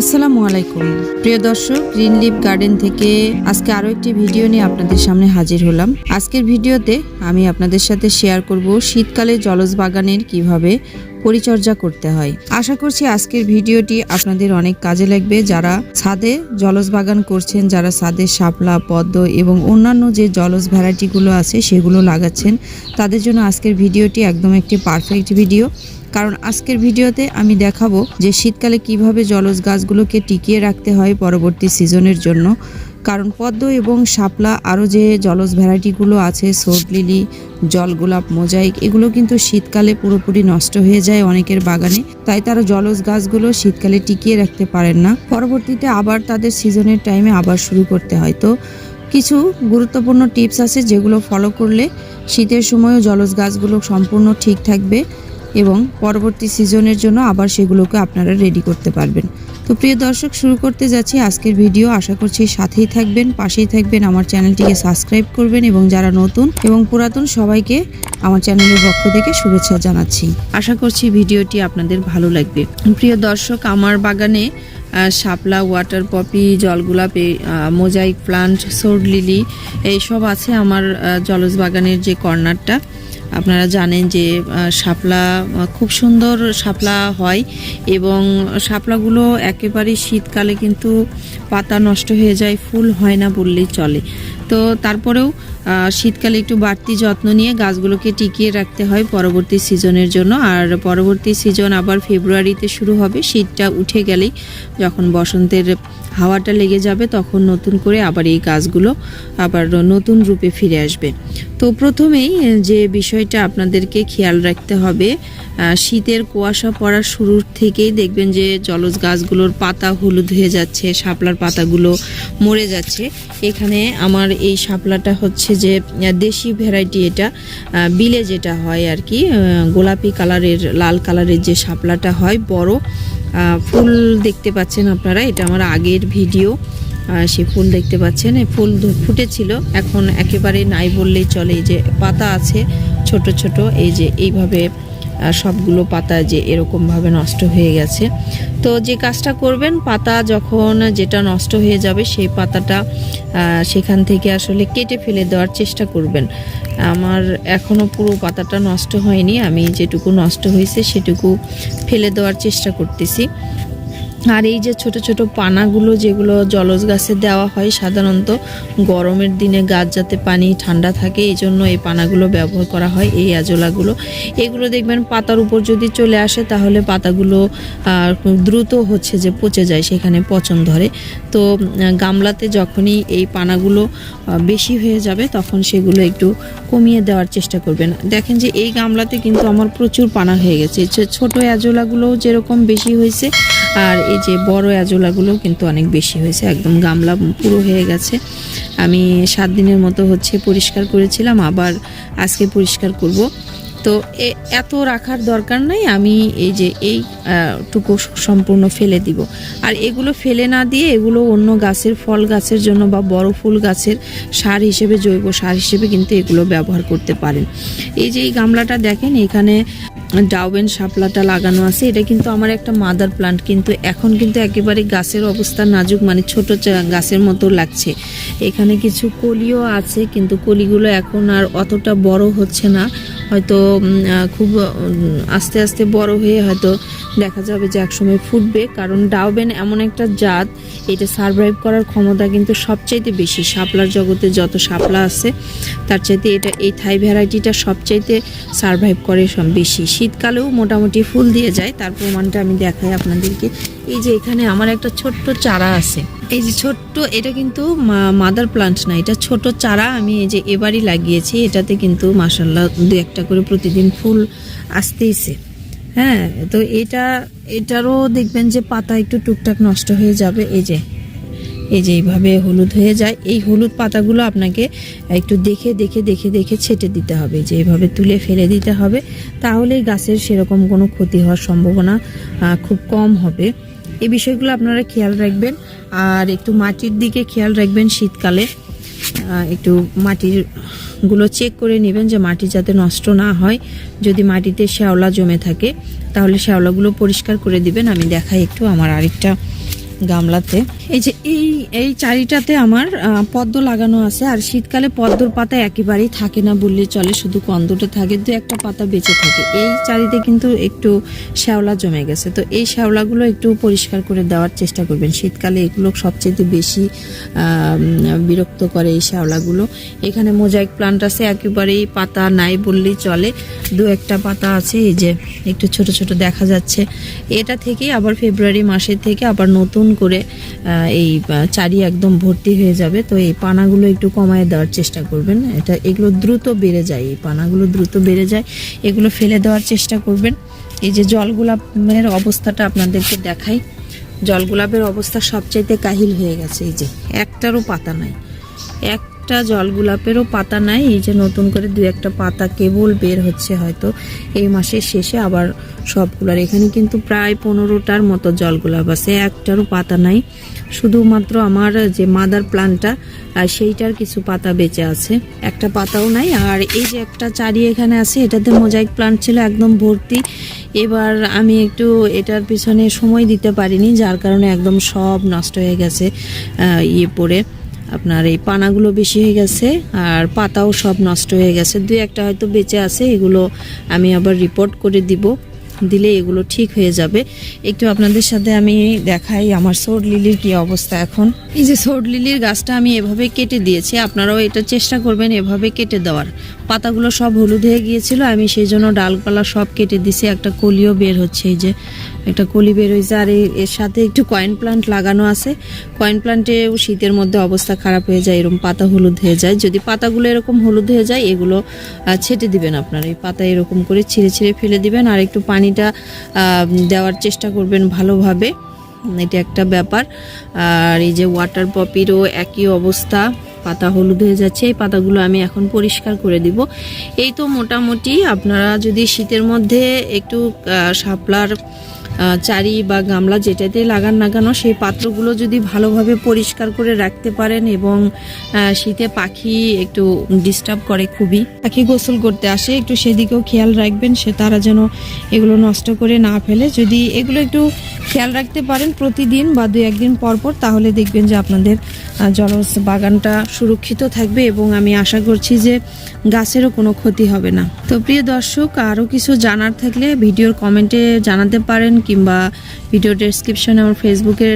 আসসালামু আলাইকুম। প্রিয় দর্শক, গ্রিন লিভ গার্ডেন থেকে আজকে আরও একটি ভিডিও নিয়ে আপনাদের সামনে হাজির হলাম। আজকের ভিডিওতে আমি আপনাদের সাথে শেয়ার করব শীতকালে জলজ বাগানের কীভাবে পরিচর্যা করতে হয়। আশা করছি আজকের ভিডিওটি আপনাদের অনেক কাজে লাগবে। যারা ছাদে জলজ বাগান করছেন, যারা ছাদে শাপলা, পদ্ম এবং অন্যান্য যে জলজ ভ্যারাইটিগুলো আছে সেগুলো লাগাচ্ছেন, তাদের জন্য আজকের ভিডিওটি একদম একটি পারফেক্ট ভিডিও কারণ আজকের ভিডিওতে আমি দেখাবো যে শীতকালে কীভাবে জলজ গাছগুলোকে টিকিয়ে রাখতে হয় পরবর্তী সিজনের জন্য। কারণ পদ্ম এবং শাপলা, আরও যে জলজ ভ্যারাইটিগুলো আছে, সোট লিলি, জল গোলাপ, মোজাইক, এগুলো কিন্তু শীতকালে পুরোপুরি নষ্ট হয়ে যায় অনেকের বাগানে। তাই তারা জলজ গাছগুলো শীতকালে টিকিয়ে রাখতে পারেন না। পরবর্তীতে আবার তাদের সিজনের টাইমে আবার শুরু করতে হয়। তো কিছু গুরুত্বপূর্ণ টিপস আছে যেগুলো ফলো করলে শীতের সময়ও জলজ গাছগুলো সম্পূর্ণ ঠিক থাকবে। এবং পরবর্তী সিজনের জন্য আবার সেগুলোকে আপনারা রেডি করতে পারবেন। তো প্রিয় দর্শক, শুরু করতে যাচ্ছি আজকের ভিডিও আশা করছি সাথেই থাকবেন, পাশেই থাকবেন, আমার চ্যানেলটিকে সাবস্ক্রাইব করবেন এবং যারা নতুন এবং পুরাতন সবাইকে আমার চ্যানেলের পক্ষ থেকে শুভেচ্ছা জানাচ্ছি। আশা করছি ভিডিওটি আপনাদের ভালো লাগবে। প্রিয় দর্শক, আমার বাগানে শাপলা ওয়াটার পপি জলগুলাপ মোজাইক প্লান্ট সোড লিলি এইসব আছে আমার জলজ বাগানের যে কর্নারটা। আপনারা জানেন যে শাপলা খুব সুন্দর শাপলা হয় এবং শাপলাগুলো একেবারে শীতকালে কিন্তু পাতা নষ্ট হয়ে যায়, ফুল হয় না বললেই চলে। তো তারপরেও শীতকালে একটু বাড়তি যত্ন নিয়ে গাছগুলোকে টিকিয়ে রাখতে হয় পরবর্তী সিজনের জন্য। আর পরবর্তী সিজন আবার ফেব্রুয়ারিতে শুরু হবে, শীতটা উঠে গেলেই যখন বসন্তের হাওয়াটা লেগে যাবে, তখন নতুন করে আবার এই গাছগুলো আবার নতুন রূপে ফিরে আসবে। তো প্রথমেই যে বিষয়টা আপনাদেরকে খেয়াল রাখতে হবে শীতের কুয়াশা পড়ার শুরুর থেকেই দেখবেন যে জলজ গাছগুলোর পাতা হলুদ হয়ে যাচ্ছে, শাপলার পাতাগুলো মরে যাচ্ছে। এখানে আমার এই শাপলাটা হচ্ছে যে দেশি ভ্যারাইটি এটা বিলে যেটা হয় আর কি গোলাপি কালারের, লাল কালারের যে শাপলাটা হয়, বড় ফুল দেখতে পাচ্ছেন আপনারা, এটা আমার আগের ভিডিও। সে ফুল দেখতে পাচ্ছেন। ফুল ফুটেছিল। এখন একেবারে নাই বললেই চলে। যে পাতা আছে ছোট ছোট, এই যে এইভাবে সবগুলো পাতা যে এরকমভাবে নষ্ট হয়ে গেছে। তো যে কাজটা করবেন, পাতা যখন যেটা নষ্ট হয়ে যাবে, সেই পাতাটা সেখান থেকে আসলে কেটে ফেলে দেওয়ার চেষ্টা করবেন। আমার এখনও পুরো পাতাটা নষ্ট হয়নি। আমি যেটুকু নষ্ট হয়েছে, সেটুকু ফেলে দেওয়ার চেষ্টা করতেছি। আর এই যে ছোট ছোট পানাগুলো যেগুলো জলজ গাছে দেওয়া হয় সাধারণত, গরমের দিনে গাছ যাতে পানি ঠান্ডা থাকে, এই জন্য এই পানাগুলো ব্যবহার করা হয়, এই আজলাগুলো এগুলো দেখবেন পাতার উপর যদি চলে আসে তাহলে পাতাগুলো দ্রুত হচ্ছে যে পচে যায়, সেখানে পচন ধরে। তো গামলাতে যখনই এই পানাগুলো বেশি হয়ে যাবে তখন সেগুলো একটু কমিয়ে দেওয়ার চেষ্টা করবেন। দেখেন যে এই গামলাতে কিন্তু আমার প্রচুর পানা হয়ে গেছে। ছোট অ্যাজোলাগুলোও যেরকম বেশি হয়েছে আর এই যে বড় অ্যাজোলাগুলো কিন্তু অনেক বেশি হয়েছে, একদম গামলা পুরো হয়ে গেছে। আমি সাত দিনের মতো হচ্ছে পরিষ্কার করেছিলাম, আবার আজকে পরিষ্কার করব। তো এত রাখার দরকার নাই, আমি এই যে এই টুকু সম্পূর্ণ ফেলে দিব। আর এগুলো ফেলে না দিয়ে এগুলো অন্য গাছের ফল গাছের জন্য বা বড় ফুল গাছের সার হিসেবে, জৈব সার হিসেবে কিন্তু এগুলো ব্যবহার করতে পারেন। এই যে এই গামলাটা দেখেন, এখানে ডাউবেন শাপলাটা লাগানো আছে, এটা কিন্তু আমার একটা মাদার প্লান্ট, কিন্তু এখন কিন্তু একেবারে গাছের অবস্থা নাজুক মানে ছোট গাছের মতো লাগছে। এখানে কিছু কলিও আছে, কিন্তু কলিগুলো এখন আর অতটা বড় হচ্ছে না। হয়তো খুব আস্তে আস্তে বড় হয়ে হয়তো দেখা যাবে যে একসময় ফুটবে, কারণ ডাউবেন এমন একটা জাত, এটা সারভাইভ করার ক্ষমতা কিন্তু সবচাইতে বেশি। শাপলার জগতে যত শাপলা আছে, তার চাইতে এটা, এই থাই ভ্যারাইটিটা সবচাইতে সারভাইভ করে বেশি। শীতকালেও মোটামুটি ফুল দিয়ে যায়। তার প্রমাণটা আমি দেখাই আপনাদেরকে। এই যে এখানে আমার একটা ছোট্ট চারা আছে। এই যে ছোট্ট, এটা কিন্তু মাদার প্লান্ট না, এটা ছোট চারা আমি এই যে এবারই লাগিয়েছি। এটাতে কিন্তু মাসাল্লাহ দু একটা করে প্রতিদিন ফুল আসতেইছে। হ্যাঁ তো এটা, এটারও দেখবেন যে পাতা একটু টুকটাক নষ্ট হয়ে যাবে। এই যে এই যে এইভাবে হলুদ হয়ে যায়, এই হলুদ পাতাগুলো আপনাকে একটু দেখে দেখে দেখে দেখে ছেটে দিতে হবে, যে এইভাবে তুলে ফেলে দিতে হবে, তাহলেই গাছের সেরকম কোনো ক্ষতি হওয়ার সম্ভাবনা খুব কম হবে। এই বিষয়গুলো আপনারা খেয়াল রাখবেন। আর একটু মাটির দিকে খেয়াল রাখবেন শীতকালে। একটু মাটিরগুলো চেক করে নেবেন যে মাটি যাতে নষ্ট না হয়। যদি মাটিতে শ্যাওলা জমে থাকে, তাহলে শ্যাওলাগুলো পরিষ্কার করে দিবেন। আমি দেখাই একটু আমার আরেকটা গামলাতে। এই যে এই এই চারিটাতে আমার পদ্ম লাগানো আছে, আর শীতকালে পদ্মর পাতা একেবারেই থাকে না বললে চলে, শুধু কন্দটা থাকে, দু একটা পাতা বেঁচে থাকে। এই চারিতে কিন্তু একটু শ্যাওলা জমে গেছে। তো এই শ্যাওলাগুলো একটু পরিষ্কার করে দেওয়ার চেষ্টা করবেন। শীতকালে এগুলো সবচেয়ে বেশি বিরক্ত করে এই শ্যাওলাগুলো। এখানে মোজাইক প্লান্ট আছে, একেবারেই পাতা নাই বললেই চলে। দু একটা পাতা আছে, এই যে একটু ছোট ছোট দেখা যাচ্ছে। এটা থেকেই আবার ফেব্রুয়ারি মাসের থেকে আবার নতুন করে এই চারি একদম ভর্তি হয়ে যাবে। তো এই পানাগুলো একটু কমায় দেওয়ার চেষ্টা করবেন। এটা, এগুলো দ্রুত বেড়ে যায়। এই পানাগুলো দ্রুত বেড়ে যায়। এগুলো ফেলে দেওয়ার চেষ্টা করবেন। এই যে জলগোলাপের অবস্থাটা আপনাদেরকে দেখাই। জলগোলাপের অবস্থা সবচাইতে কাহিল হয়ে গেছে। এই যে, একটারও পাতা নাই। একটা জল গোলাপেরও পাতা নাই, এই যে নতুন করে দু একটা পাতা কেবল বের হচ্ছে হয়তো। এই মাসের শেষে আবার সবগুলার এখানে কিন্তু প্রায় পনেরোটার মতো জল গোলাপ আছে, একটারও পাতা নাই। শুধুমাত্র আমার যে মাদার প্লান্টটা সেইটার কিছু পাতা বেঁচে আছে। একটা পাতাও নাই, আর এই যে একটা চারি এখানে আছে, এটাতে মোজাইক প্লান্ট ছিল, একদম ভর্তি। এবার আমি একটু এটার পিছনে সময় দিতে পারিনি, যার কারণে একদম সব নষ্ট হয়ে গেছে ইয়ে পড়ে। আপনার এই পানাগুলো বেশি হয়ে গেছে আর পাতাও সব নষ্ট হয়ে গেছে। দুই একটা হয়তো বেঁচে আছে, এগুলো আমি আবার রিপোর্ট করে দিব। দিলে এগুলো ঠিক হয়ে যাবে। একটু আপনাদের সাথে আমি দেখাই আমার সোর লিলির কি অবস্থা এখন। এই যে সোর লিলির গাছটা আমি এভাবে কেটে দিয়েছি, আপনারাও এটা চেষ্টা করবেন এভাবে কেটে দেওয়ার। পাতাগুলো সব হলুদ হয়ে গিয়েছিল, আমি সেই জন্য ডালপালা সব কেটে দিছি, একটা কলিও বের হচ্ছে এই যে, একটা কলি বের হয়েছে, আর এর- সাথে একটু কয়েন প্লান্ট লাগানো আছে। কয়েন প্লান্টেও শীতের মধ্যে অবস্থা খারাপ হয়ে যায়, এরকম পাতা হলুদ হয়ে যায়। যদি পাতাগুলো এরকম হলুদ হয়ে যায়, এগুলো ছেটে দিবেন আপনারা, এই পাতা এরকম করে ছিঁড়ে ছিঁড়ে ফেলে দিবেন, আর একটু পানিটা দেওয়ার চেষ্টা করবেন ভালোভাবে। এটা একটা ব্যাপার। আর এই যে ওয়াটার পপিরও একই অবস্থা। পাতা হলুদ হয়ে যাচ্ছে, এই পাতাগুলো আমি এখন পরিষ্কার করে দিব। এই তো মোটামুটি আপনারা যদি শীতের মধ্যে একটু শাপলার চারি বা গামলা যেটাতে লাগান না কেন, সেই পাত্রগুলো যদি ভালোভাবে পরিষ্কার করে রাখতে পারেন এবং শীতে পাখি একটু ডিস্টার্ব করে খুবই। পাখি গোসল করতে আসে, একটু সেদিকেও খেয়াল রাখবেন, সে তারা যেন এগুলো নষ্ট করে না ফেলে। যদি এগুলো একটু খেয়াল রাখতে পারেন প্রতিদিন বা দু একদিন পর পর, তাহলে দেখবেন যে আপনাদের জলজ বাগানটা সুরক্ষিত থাকবে এবং আমি আশা করছি যে গাছেরও কোনো ক্ষতি হবে না। তো প্রিয় দর্শক, আরও কিছু জানার থাকলে ভিডিওর কমেন্টে জানাতে পারেন কিংবা ভিডিও ডেসক্রিপশনে আমার ফেসবুকের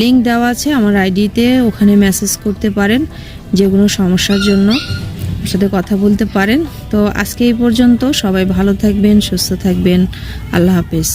লিঙ্ক দেওয়া আছে, আমার আইডিতে ওখানে মেসেজ করতে পারেন যে কোনো সমস্যার জন্য সাথে কথা বলতে পারেন। তো আজকে এই পর্যন্ত, সবাই ভালো থাকবেন, সুস্থ থাকবেন, আল্লাহ হাফেজ।